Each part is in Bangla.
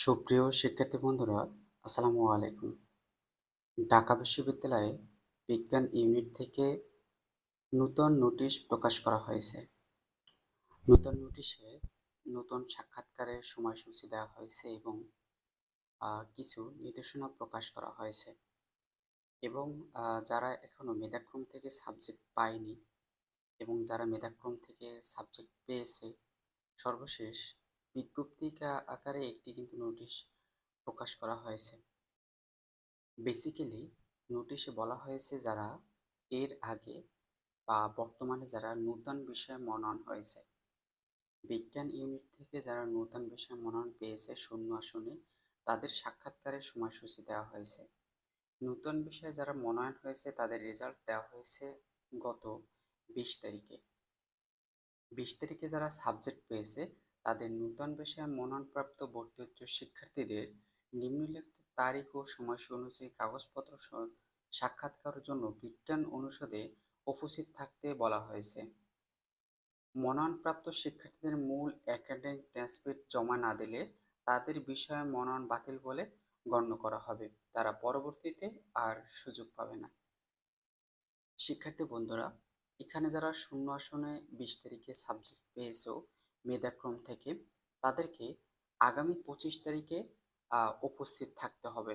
সুপ্রিয় শিক্ষার্থী বন্ধুরা, আসসালামু আলাইকুম। ঢাকা বিশ্ববিদ্যালয়ে বিজ্ঞান ইউনিট থেকে নূতন নোটিশ প্রকাশ করা হয়েছে। নূতন নোটিশে নতুন সাক্ষাৎকারের সময়সূচি দেওয়া হয়েছে এবং কিছু নির্দেশনা প্রকাশ করা হয়েছে। এবং যারা এখনও মেধাক্রম থেকে সাবজেক্ট পায়নি এবং যারা মেধাক্রম থেকে সাবজেক্ট পেয়েছে, সর্বশেষ বিজ্ঞপ্তিকা আকারে একটি কিন্তু নোটিশ প্রকাশ করা হয়েছে। বেসিক্যালি নোটিশে বলা হয়েছে যারা এর আগে বা বর্তমানে যারা নূতন বিষয়ে মনন হয়েছে। বিজ্ঞান ইউনিট থেকে যারা নূতন বিষয়ে মনন পেয়েছে শূন্য আসনে, তাদের সাক্ষাৎকারের সময়সূচি দেওয়া হয়েছে। নূতন বিষয়ে যারা মনোনয়ন হয়েছে, তাদের রেজাল্ট দেওয়া হয়েছে গত বিশ তারিখে। বিশ তারিখে যারা সাবজেক্ট পেয়েছে তাদের নূতন বিষয়ে মনোনয়নপ্রাপ্ত ভর্তি উচ্চ শিক্ষার্থীদের নিম্নলিখিত তারিখ ও সময়সূচি অনুযায়ী কাগজপত্র সাক্ষাৎকারের জন্য বিজ্ঞান অনুষদে উপস্থিত থাকতে বলা হয়েছে। মনোনয়নপ্রাপ্ত শিক্ষার্থীদের মূল একাডেমিক ট্রান্সক্রিপ্ট জমা না দিলে তাদের বিষয়ে মনোনয়ন বাতিল বলে গণ্য করা হবে। তারা পরবর্তীতে আর সুযোগ পাবে না। শিক্ষার্থী বন্ধুরা, এখানে যারা শূন্য আসনে বিশ তারিখে সাবজেক্ট পেয়েছ মেধাক্রম থেকে তাদেরকে আগামী পঁচিশ তারিখে উপস্থিত থাকতে হবে।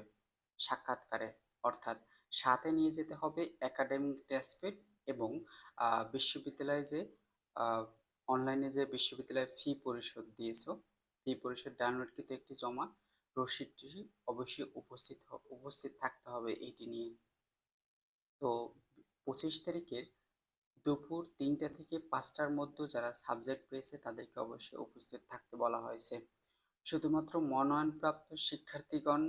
সাক্ষাৎকারে, অর্থাৎ সাথে নিয়ে যেতে হবে একাডেমিক টেস্টপেড এবং বিশ্ববিদ্যালয়ে যে অনলাইনে যে বিশ্ববিদ্যালয়ে ফি পরিশোধ দিয়েছ ফি পরিশোধ ডাউনলোডকৃত একটি জমা, রসিদটি অবশ্যই উপস্থিত উপস্থিত থাকতে হবে এইটি নিয়ে। তো পঁচিশ তারিখের দুপুর তিনটা থেকে পাঁচটার মধ্যে যারা সাবজেক্ট পেয়েছে, তাদেরকে অবশ্যই উপস্থিত থাকতে বলা হয়েছে। শুধুমাত্র মনোনয়নপ্রাপ্ত শিক্ষার্থীগণ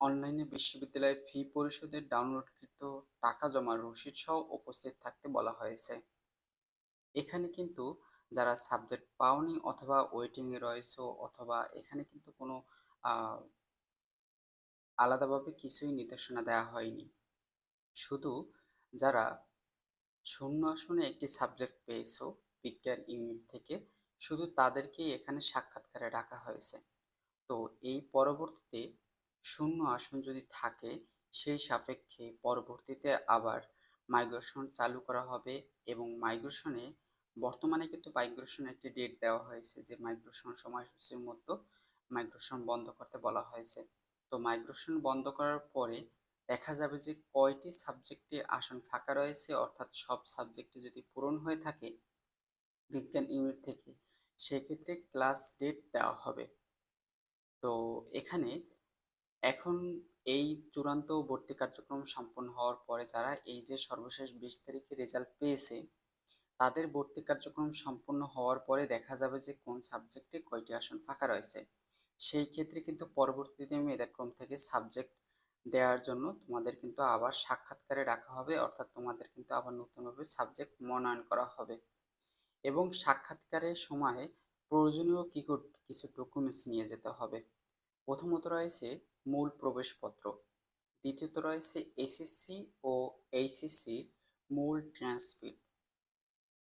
অনলাইনে বিশ্ববিদ্যালয়ে ফি পরিশোধের ডাউনলোডকৃত টাকা জমার রসিদ সহ উপস্থিত থাকতে বলা হয়েছে। এখানে কিন্তু যারা সাবজেক্ট পাওনি অথবা ওয়েটিংয়ে রয়েছে অথবা এখানে কিন্তু কোনো আলাদাভাবে কিছুই নির্দেশনা দেওয়া হয়নি। শুধু যারা শূন্য আসনে একটি সাবজেক্ট পেয়েছ, বিজ্ঞান ইউনিট থেকে। শুধু তাদেরকেই এখানে সাক্ষাৎকারে রাখা হয়েছে। তো এই পরবর্তীতে শূন্য আসন যদি থাকে, সেই সাপেক্ষে পরবর্তীতে আবার মাইগ্রেশন চালু করা হবে এবং মাইগ্রেশনে বর্তমানে কিন্তু মাইগ্রেশন একটি ডেট দেওয়া হয়েছে যে মাইগ্রেশন সময়সূচির মতো মাইগ্রেশন বন্ধ করতে বলা হয়েছে। তো মাইগ্রেশন বন্ধ করার পরে দেখা যাবে যে কয়টি সাবজেক্টে আসন ফাঁকা রয়েছে, অর্থাৎ সব সাবজেক্টে যদি পূরণ হয়ে থাকে বিজ্ঞান ইউনিট থেকে, সেক্ষেত্রে ক্লাস ডেট দেওয়া হবে। তো এখানে এখন এই চূড়ান্ত ভর্তি কার্যক্রম সম্পন্ন হওয়ার পরে যারা এই যে সর্বশেষ বিশ তারিখে রেজাল্ট পেয়েছে, তাদের ভর্তি কার্যক্রম সম্পন্ন হওয়ার পরে দেখা যাবে যে কোন সাবজেক্টে কয়টি আসন ফাঁকা রয়েছে। সেই ক্ষেত্রে কিন্তু পরবর্তীতে মেধাক্রম থেকে সাবজেক্ট দেওয়ার জন্য তোমাদের কিন্তু আবার সাক্ষাৎকারে রাখা হবে, অর্থাৎ তোমাদের কিন্তু আবার নতুনভাবে সাবজেক্ট মনোনয়ন করা হবে। এবং সাক্ষাৎকারের সময় প্রয়োজনীয় কি কিছু ডকুমেন্টস নিয়ে যেতে হবে। প্রথমত রয়েছে মূল প্রবেশপত্র, দ্বিতীয়ত রয়েছে এসএসসি ও এইচএসসির মূল ট্রান্সক্রিপ্ট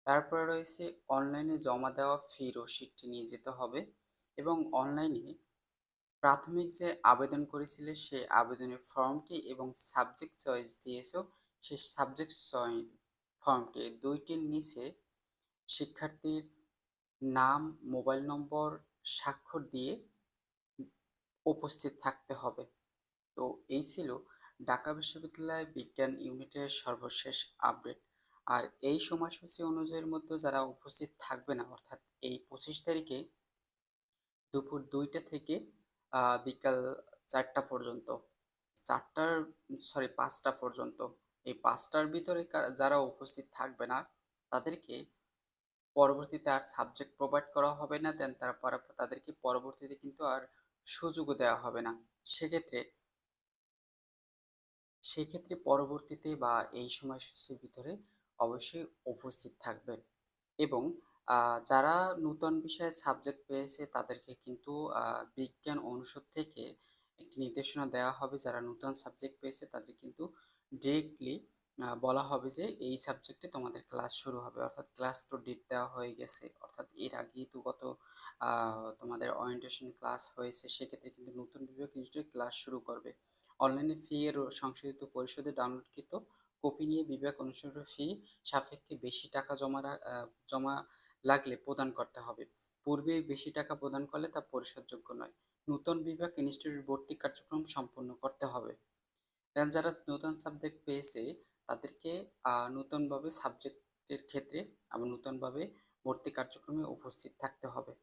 তারপরে রয়েছে অনলাইনে জমা দেওয়া ফি রসিদটি নিয়ে যেতে হবে এবং অনলাইনে প্রাথমিক যে আবেদন করেছিলে সেই আবেদনের ফর্মটি এবং সাবজেক্ট চয়েস দিয়েছ সেই সাবজেক্ট ফর্মটি দুইটির নিচে শিক্ষার্থীর নাম, মোবাইল নম্বর, স্বাক্ষর দিয়ে উপস্থিত থাকতে হবে। তো এই ছিল ঢাকা বিশ্ববিদ্যালয় বিজ্ঞান ইউনিটের সর্বশেষ আপডেট। আর এই সময়সূচি অনুযায়ীর মধ্যে যারা উপস্থিত থাকবে না, অর্থাৎ এই পঁচিশ তারিখে দুপুর দুইটা থেকে বিকাল চারটা পর্যন্ত। চারটার সরি পাঁচটা পর্যন্ত। এই পাঁচটার ভিতরে যারা উপস্থিত থাকবে না, তাদেরকে পরবর্তীতে আর সাবজেক্ট প্রোভাইড করা হবে না দেন তারপর তাদেরকে পরবর্তীতে কিন্তু আর সুযোগও দেওয়া হবে না। সেক্ষেত্রে সেক্ষেত্রে পরবর্তীতে বা এই সময়সূচির ভিতরে অবশ্যই উপস্থিত থাকবে এবং যারা নূতন বিষয়ে সাবজেক্ট পেয়েছে তাদেরকে কিন্তু বিজ্ঞান অনুষদ থেকে একটি নির্দেশনা দেওয়া হবে। যারা নূতন সাবজেক্ট পেয়েছে তাদের কিন্তু ডিরেক্টলি বলা হবে যে এই সাবজেক্টে তোমাদের ক্লাস শুরু হবে। অর্থাৎ ক্লাস তো ডেট দেওয়া হয়ে গেছে। অর্থাৎ এর আগেই তো গত তোমাদের ওরিয়েন্টেশন ক্লাস হয়েছে। সেক্ষেত্রে কিন্তু নতুন বিভাগ নিশ্চয়ই ক্লাস শুরু করবে। অনলাইনে ফি এর সংশোধিত পরিশোধে ডাউনলোডকৃত কপি নিয়ে বিভাগ অনুসরণ ফি সাপেক্ষে বেশি টাকা জমা জমা লাগলে প্রদান করতে হবে। পূর্বে বেশি টাকা প্রদান করলে তা পরিশোধযোগ্য নয়। নতুন বিভাগ ইনস্টিটিউট ভর্তি কার্যক্রম সম্পন্ন করতে হবে। কারণ যারা নতুন সাবজেক্ট পেয়েছে, তাদেরকে নতুনভাবে সাবজেক্টের ক্ষেত্রে আবার নতুনভাবে ভর্তি কার্যক্রমে উপস্থিত থাকতে হবে।